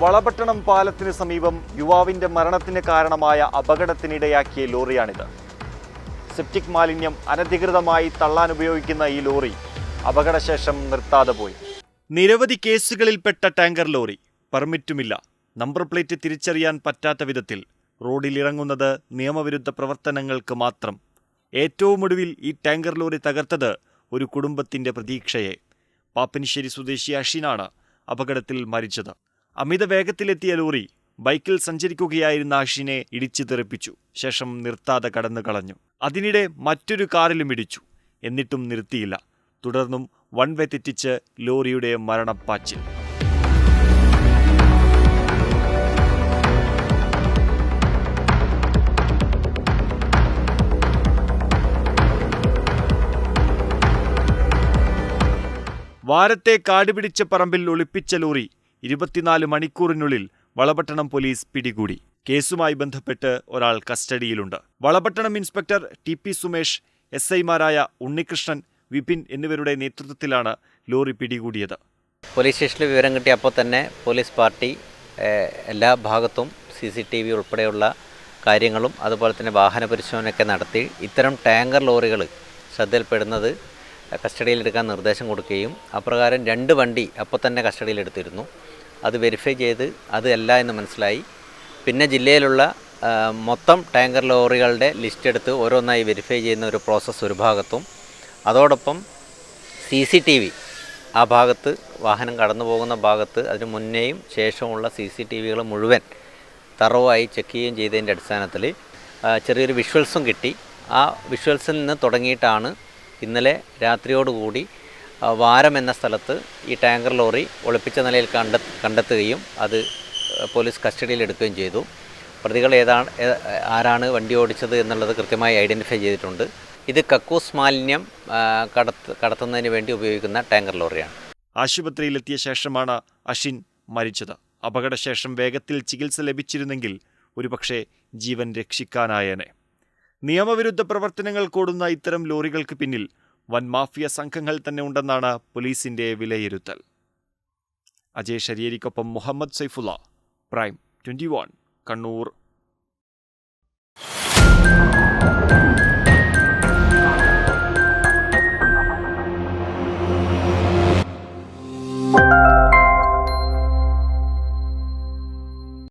വളപട്ടണം പാലത്തിന് സമീപം യുവാവിന്റെ മരണത്തിന് കാരണമായ അപകടത്തിനിടയാക്കിയ ലോറിയാണിത്. സെപ്റ്റിക് മാലിന്യം അനധികൃതമായി തള്ളാൻ ഉപയോഗിക്കുന്ന ഈ ലോറി അപകടശേഷം നിർത്താതെ പോയി. നിരവധി കേസുകളിൽപ്പെട്ട ടാങ്കർ ലോറി പെർമിറ്റുമില്ല. നമ്പർ പ്ലേറ്റ് തിരിച്ചറിയാൻ പറ്റാത്ത വിധത്തിൽ റോഡിലിറങ്ങുന്നത് നിയമവിരുദ്ധ പ്രവർത്തനങ്ങൾക്ക് മാത്രം. ഏറ്റവും ഒടുവിൽ ഈ ടാങ്കർ ലോറി തകർത്തത് ഒരു കുടുംബത്തിന്റെ പ്രതീക്ഷയെ. പാപ്പിനിശ്ശേരി സ്വദേശി അഷിനാണ് അപകടത്തിൽ മരിച്ചത്. അമിത വേഗത്തിലെത്തിയ ലോറി ബൈക്കിൽ സഞ്ചരിക്കുകയായിരുന്ന അഷിനെ ഇടിച്ചു തെറിപ്പിച്ചു. ശേഷം നിർത്താതെ കടന്നു കളഞ്ഞു. അതിനിടെ മറ്റൊരു കാറിലും ഇടിച്ചു. എന്നിട്ടും നിർത്തിയില്ല. തുടർന്നും വൺ വേ തെറ്റിച്ച് ലോറിയുടെ മരണപ്പാച്ചിൽ. വാരത്തെ കാടുപിടിച്ച പറമ്പിൽ ഒളിപ്പിച്ച ലോറി ഇരുപത്തിനാല് മണിക്കൂറിനുള്ളിൽ വളപട്ടണം പോലീസ് പിടികൂടി. കേസുമായി ബന്ധപ്പെട്ട് ഒരാൾ കസ്റ്റഡിയിലുണ്ട്. Valapattanam inspector T P Sumesh S ഐമാരായ ഉണ്ണികൃഷ്ണൻ വിപിൻ എന്നിവരുടെ നേതൃത്വത്തിലാണ് ലോറി പിടികൂടിയത്. പോലീസ് സ്റ്റേഷനിൽ വിവരം കിട്ടിയപ്പോൾ തന്നെ പോലീസ് പാർട്ടി എല്ലാ ഭാഗത്തും സി സി ടി വി ഉൾപ്പെടെയുള്ള കാര്യങ്ങളും അതുപോലെ തന്നെ വാഹന പരിശോധനയൊക്കെ നടത്തി. ഇത്തരം ടാങ്കർ ലോറികൾ ശ്രദ്ധയിൽപ്പെടുന്നത് കസ്റ്റഡിയിലെടുക്കാൻ നിർദ്ദേശം കൊടുക്കുകയും അപ്രകാരം രണ്ട് വണ്ടി അപ്പോൾ തന്നെ കസ്റ്റഡിയിലെടുത്തിരുന്നു. അത് വെരിഫൈ ചെയ്ത് അതല്ല എന്ന് മനസ്സിലായി. പിന്നെ ജില്ലയിലുള്ള മൊത്തം ടാങ്കർ ലോറികളുടെ ലിസ്റ്റ് എടുത്ത് ഓരോന്നായി വെരിഫൈ ചെയ്യുന്ന ഒരു പ്രോസസ്സ് ഒരു ഭാഗത്തും. അതോടൊപ്പം സി സി ടി വി ആ ഭാഗത്ത് വാഹനം കടന്നു പോകുന്ന ഭാഗത്ത് അതിന് മുന്നേയും ശേഷമുള്ള സി സി ടി വികൾ മുഴുവൻ തറവായി ചെക്ക് ചെയ്യുകയും ചെയ്തതിന്റെ അടിസ്ഥാനത്തിൽ ചെറിയൊരു വിഷ്വൽസും കിട്ടി. ആ വിഷ്വൽസിൽ നിന്ന് തുടങ്ങിയിട്ടാണ് ഇന്നലെ രാത്രിയോടുകൂടി വാരം എന്ന സ്ഥലത്ത് ഈ ടാങ്കർ ലോറി ഒളിപ്പിച്ച നിലയിൽ കണ്ട കണ്ടെത്തുകയും അത് പോലീസ് കസ്റ്റഡിയിലെടുക്കുകയും ചെയ്തു. പ്രതികൾ ഏതാണ് ആരാണ് വണ്ടി ഓടിച്ചത് എന്നുള്ളത് കൃത്യമായി ഐഡന്റിഫൈ ചെയ്തിട്ടുണ്ട്. ഇത് കക്കൂസ് മാലിന്യം കടത്ത് കടത്തുന്നതിന് വേണ്ടി ഉപയോഗിക്കുന്ന ടാങ്കർ ലോറിയാണ്. ആശുപത്രിയിലെത്തിയ ശേഷമാണ് അഷിൻ മരിച്ചത്. അപകടശേഷം വേഗത്തിൽ ചികിത്സ ലഭിച്ചിരുന്നെങ്കിൽ ഒരുപക്ഷെ ജീവൻ രക്ഷിക്കാനായേനെ. നിയമവിരുദ്ധ പ്രവർത്തനങ്ങൾ കൂടുന്ന ഇത്തരം ലോറികൾക്ക് പിന്നിൽ വൻ മാഫിയ സംഘങ്ങൾ തന്നെ ഉണ്ടെന്നാണ് പോലീസിന്റെ വിലയിരുത്തൽ. അജയ് ശരിയേരിക്കൊപ്പം മുഹമ്മദ് സൈഫുള്ള പ്രൈം ട്വന്റി കണ്ണൂർ.